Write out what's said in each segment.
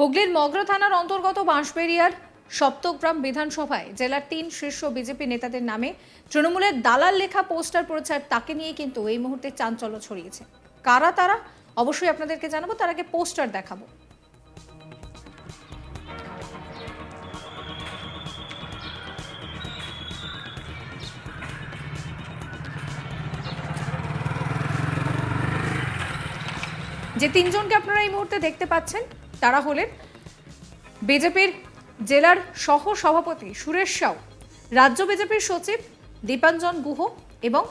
হুগলির মগরা থানার অন্তর্গত বাঁশবেরিয়ার সপ্তগ্রাম বিধানসভায় জেলার তিন শীর্ষ বিজেপি নেতাদের নামে তৃণমূলের দালাল লেখা পোস্টার প্রচার তাকে নিয়ে কিন্তু এই মুহূর্তে চাঞ্চল্য ছড়িয়েছে। কারা তারা? অবশ্যই আপনাদেরকে জানাব, তার আগে পোস্টার দেখাবো। যে তিনজনকে আপনারা এই মুহূর্তে দেখতে পাচ্ছেন তারা হলেন বিজেপির জেলার সহ সভাপতি সুরেশ সাউ, রাজ্য বিজেপির সচিব দীপাঞ্জন গুহ এবং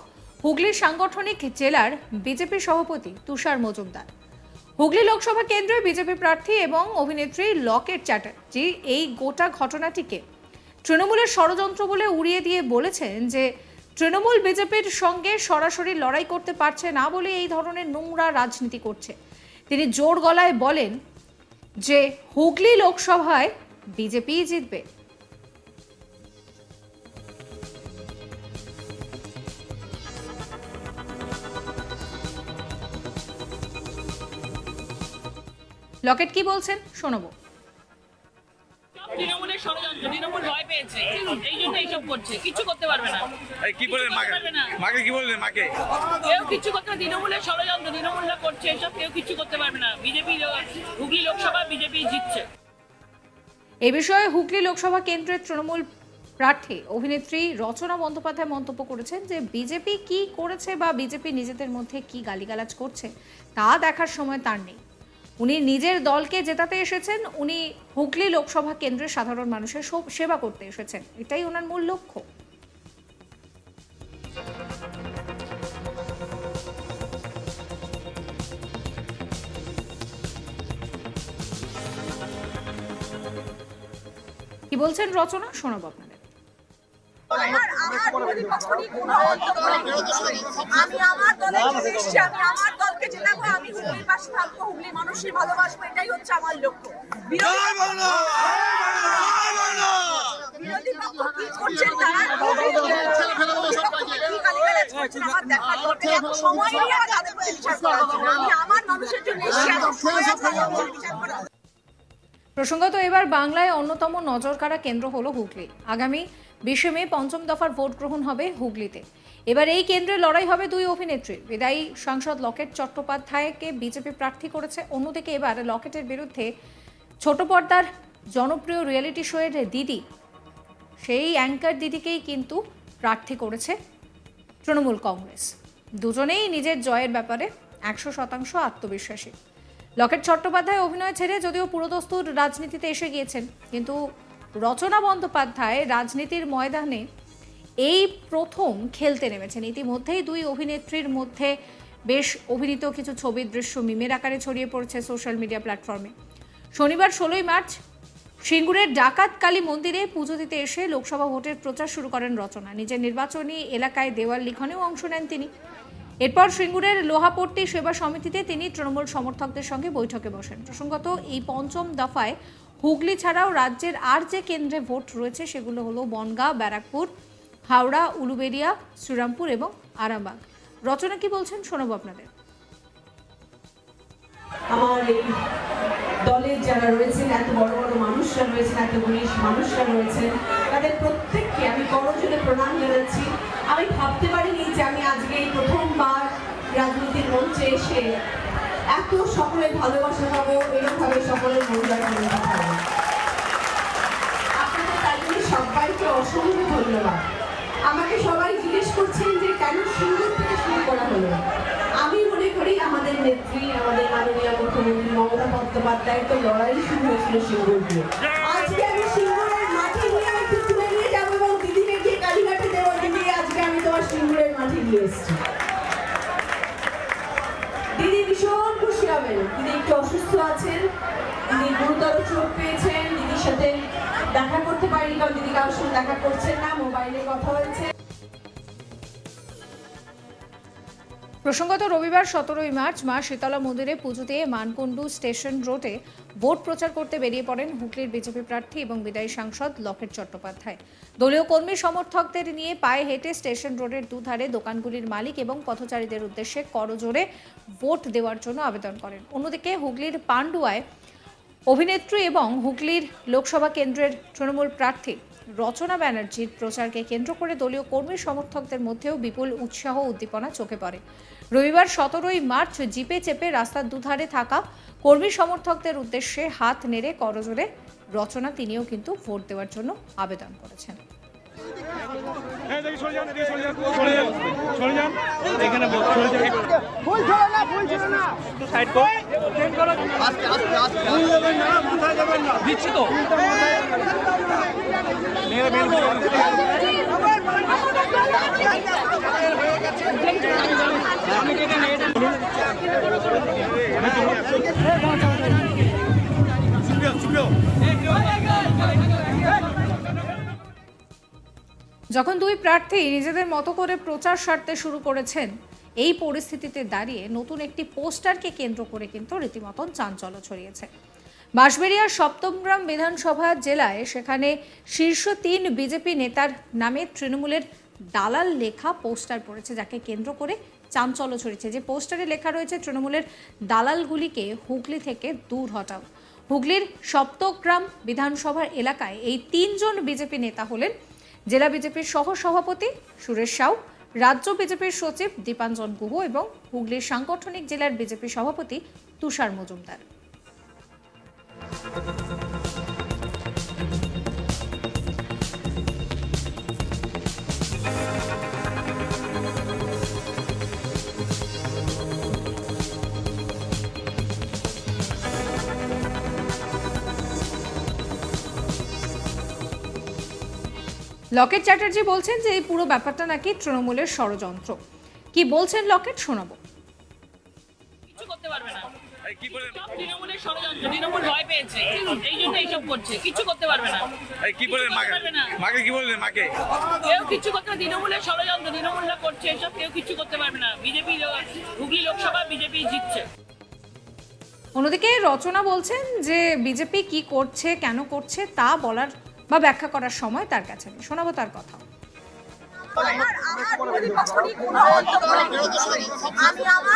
হুগলির সাংগঠনিক জেলার বিজেপি সভাপতি তুষার মজুমদার। হুগলি লোকসভা কেন্দ্রে বিজেপি প্রার্থী এবং অভিনেত্রী লকেট চ্যাটার্জি এই গোটা ঘটনাটিকে তৃণমূলের ষড়যন্ত্র বলে উড়িয়ে দিয়ে বলেছেন যে তৃণমূল বিজেপির সঙ্গে সরাসরি লড়াই করতে পারছে না বলে এই ধরনের নোংরা রাজনীতি করছে। তিনি জোর গলায় বলেন যে হুগলি লোকসভায় বিজেপি জিতবে। লকেট কি বলছেন? শোনাবো। তৃণমূলের ষড়যন্ত্র তৃণমূল ভয় পেয়েছে এই জন্য এইসব করছে কিছু করতে পারবে না। এই কি বললেন মাকে? মাকে কি বললেন মাকে? কেউ কিছু করতে তৃণমূলের ষড়যন্ত্র তৃণমূলরা করছে এসব কেউ কিছু করতে পারবে না। বিজেপি হুগলি লোকসভা বিজেপি জিতছে। এ বিষয়ে হুগলি লোকসভা কেন্দ্রের তৃণমূল প্রার্থী অভিনেত্রী রচনা বন্দ্যোপাধ্যায় মন্তব্য করেছেন যে বিজেপি কি করেছে বা বিজেপি নিজেদের মধ্যে কি গালিগালাজ করছে তা দেখার সময় তার নেই। উনি নিজের দলকে জেতাতে এসেছেন, উনি হুগলি লোকসভা কেন্দ্রের সাধারণ মানুষের সেবা করতে এসেছেন। এটাই ওনার মূল লক্ষ্য। কি বলছেন রচনা? শোনাবো আপনাদের আমি আমার দলে এসেছি, আমি আমার দলকে জেতাবো আমি হুগলির পাশে থাকব হুগলি মানুষের ভালোবাসবো এটাই হচ্ছে আমার লক্ষ্য। বিরোধী বিরোধী পক্ষ কি করছেন তারা? কি গালিগালাজ করছেন আমার দেখার দরকার এত সময় নেই আমার তাদের প্রতি বিচার করার আমি আমার মানুষের জন্য এসেছি এত সময় আছে বিচার করার প্রসঙ্গত এবার বাংলায় অন্যতম নজরকাড়া কেন্দ্র হলো হুগলি। আগামী বিশে মে পঞ্চম দফার ভোট গ্রহণ হবে হুগলিতে। এবার এই কেন্দ্রে লড়াই হবে দুই অভিনেত্রীর বিদায়ী সাংসদ লকেট চট্টোপাধ্যায়কে বিজেপি প্রার্থী করেছে। অন্যদিকে এবার লকেটের বিরুদ্ধে ছোট পর্দার জনপ্রিয় রিয়েলিটি শোয়ের দিদি, সেই অ্যাঙ্কার দিদিকেই কিন্তু প্রার্থী করেছে তৃণমূল কংগ্রেস। দুজনেই নিজের জয়ের ব্যাপারে একশো শতাংশ আত্মবিশ্বাসী। লকেট চট্টোপাধ্যায় অভিনয় ছেড়ে যদিও পুরোদস্তুর রাজনীতিতে এসে গিয়েছেন, কিন্তু রচনা বন্দ্যোপাধ্যায় রাজনীতির ময়দানে এই প্রথম খেলতে নেমেছেন। ইতিমধ্যেই দুই অভিনেত্রীর মধ্যে বেশ অভিনীত কিছু ছবির দৃশ্য মিমের আকারে ছড়িয়ে পড়ছে সোশ্যাল মিডিয়া প্ল্যাটফর্মে। শনিবার ষোলোই মার্চ সিঙ্গুরের ডাকাত কালী মন্দিরে পুজো দিতে এসে লোকসভা ভোটের প্রচার শুরু করেন রচনা। নিজের নির্বাচনী এলাকায় দেওয়াল লিখনেও অংশ নেন তিনি। এরপর সিঙ্গুরের লোহাপট্টি সেবা সমিতিতে তিনি তৃণমূল সমর্থকদের সঙ্গে বৈঠকে বসেন। প্রসঙ্গত, এই পঞ্চম দফায় হুগলি ছাড়াও রাজ্যের আর যে কেন্দ্রে ভোট রয়েছে সেগুলো হলো বনগাঁ, ব্যারাকপুর, হাওড়া উলুবেড়িয়া শ্রীরামপুর এবং আরামবাগ। রচনা কি বলছেন? শোনাবো আপনাদের। আমার এই দলের যারা রয়েছেন, এত বড় বড় মানুষরা রয়েছেন, এত গুণী মানুষরা রয়েছেন, তাদের প্রত্যেককে আমি করজোরে প্রণাম জানাচ্ছি। আমি ভাবতে পারিনি যে আমি আজকে এই প্রথমবার রাজনীতির মঞ্চে এসে এত সকলের ভালোবাসা পাবো, এরকমভাবে সকলের মন জয় করে নিতে পারব। আপনাদের তাই জন্য সবাইকে অসংখ্য ধন্যবাদ আমাকে সবাই জিজ্ঞেস করছেন যে কেন সুন্দর থেকে শুরু করা হলো। আমি মনে করি আমাদের নেত্রী, আমাদের মাননীয় মুখ্যমন্ত্রী মমতা বন্দ্যোপাধ্যায়ের তো লড়াই শুরু হয়েছিল সিঙ্গুর দিয়ে। আজকে আমি সিঙ্গুরের মাঠে নিয়ে আমি একটু তুলে নিয়ে যাব এবং দিদিকে গিয়ে কালীঘাটে দেবো। দিদি, আজকে আমি তোমার সিঙ্গুরের মাঠে নিয়ে এসেছি। দিদি ভীষণ খুশি হবেন। দিদি একটু অসুস্থ আছেন, দিদি গুরুতর চোট পেয়েছেন, দিদির সাথে দেখা দিদি কারোর সঙ্গে দেখা করছেন না, মোবাইলে কথা হয়েছে। প্রসঙ্গত রবিবার সতেরোই মার্চ মা শীতলা মন্দিরে পুজো দিয়ে মানকুণ্ডু স্টেশন রোডে ভোট প্রচার করতে বেরিয়ে পড়েন হুগলির বিজেপি প্রার্থী এবং বিদায়ী সাংসদ লকেট চট্টোপাধ্যায়। দলীয় কর্মী সমর্থকদের নিয়ে পায়ে হেঁটে স্টেশন রোডের দুধারে দোকানগুলির মালিক এবং পথচারীদের উদ্দেশ্যে করজোরে ভোট দেওয়ার জন্য আবেদন করেন। অন্যদিকে হুগলির পান্ডুয়ায় অভিনেত্রী এবং হুগলির লোকসভা কেন্দ্রের তৃণমূল প্রার্থী রচনা ব্যানার্জির প্রচারকে কেন্দ্র করে দলীয় কর্মী সমর্থকদের মধ্যেও বিপুল উৎসাহ উদ্দীপনা চোখে পড়ে। রবিবার সতেরোই মার্চ জিপে চেপে রাস্তার দুধারে থাকা কর্মী সমর্থকদের উদ্দেশ্যে হাত নেড়ে করজোরে রচনা তিনিও কিন্তু ভোট দেওয়ার জন্য আবেদন করেছেন। দিচ্ছি তো। বের করুন। চুপিও, চুপিও। যখন দুই প্রার্থী নিজেদের মতো করে প্রচার সারতে শুরু করেছেন, এই পরিস্থিতিতে দাঁড়িয়ে নতুন একটি পোস্টারকে কেন্দ্র করে কিন্তু রীতিমতন চাঞ্চল্য ছড়িয়েছে। বাঁশবেড়িয়ার সপ্তমগ্রাম বিধানসভা জেলায় সেখানে শীর্ষ তিন বিজেপি নেতার নামে তৃণমূলের দালাল লেখা পোস্টার পড়েছে, যাকে কেন্দ্র করে চাঞ্চল্য ছড়িয়েছে। যে পোস্টারে লেখা রয়েছে, তৃণমূলের দালালগুলিকে হুগলি থেকে দূর হটাও। হুগলির সপ্তগ্রাম বিধানসভার এলাকায় এই তিনজন বিজেপি নেতা হলেন জেলা বিজেপির সহ সভাপতি সুরেশ সাউ, রাজ্য বিজেপির সচিব দীপাঞ্জন গুহ এবং হুগলির সাংগঠনিক জেলার বিজেপি সভাপতি তুষার মজুমদার। লকেট চ্যাটার্জি বলছেন যে এই পুরো ব্যাপারটা নাকি তৃণমূলের ষড়যন্ত্র। কি বলছেন লকেট? শোনাবো। কিছু করতে পারবে না। তৃণমূলের ষড়যন্ত্র তৃণমূল ভয় পেয়েছে। এই জন্য এইসব করছে। কিছু করতে পারবে না। কি বললেন মাকে? মাকে কি বললেন মাকে? কেউ কিছু করতে তৃণমূলের ষড়যন্ত্র তৃণমূলরা করছে এসব। কেউ কিছু করতে পারবে না। বিজেপি হুগলি লোকসভা বিজেপি জিতছে। অন্যদিকে রচনা বলছেন যে বিজেপি কি করছে কেন করছে তা বলার বা ব্যাখ্যা করার সময় তার কাছে নেই শোনাবো তার কথা আমার। আমি আমি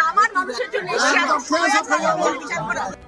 আমি মানুষের জন্য। আমি